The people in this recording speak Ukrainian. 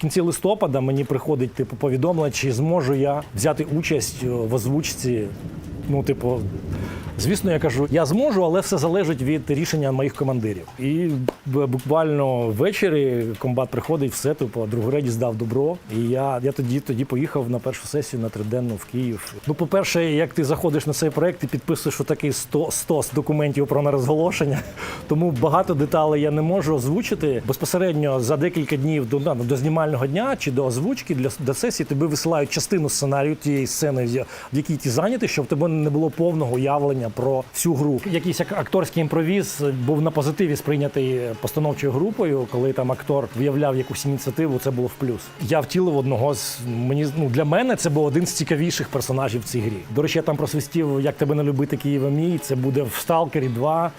кінці листопада мені приходить типу повідомлення, чи зможу я взяти участь е, в озвучці. Ну, типу, звісно, я кажу, я зможу, але все залежить від рішення моїх командирів. І буквально ввечері комбат приходить, все, типу, другореді здав добро. І я, я тоді, тоді поїхав на першу сесію на триденну в Київ. Ну, по-перше, як ти заходиш на цей проект, ти підписуєш такий 100, 100 документів про нерозголошення. Тому багато деталей я не можу озвучити. Безпосередньо за декілька днів до, да, до знімального дня чи до озвучки для до сесії тобі висилають частину сценарію тієї сцени, в якій ти зайнятий, щоб тебе не було повного уявлення про всю гру. Якийсь ак- акторський імпровіз був на позитиві сприйнятий постановчою групою, коли там актор виявляв якусь ініціативу, це було в плюс. Я втілив одного з мені ну для мене це був один з цікавіших персонажів в цій грі. До речі, я там просвистів, як тебе не любити Києва мій. Це буде в Сталкері 2.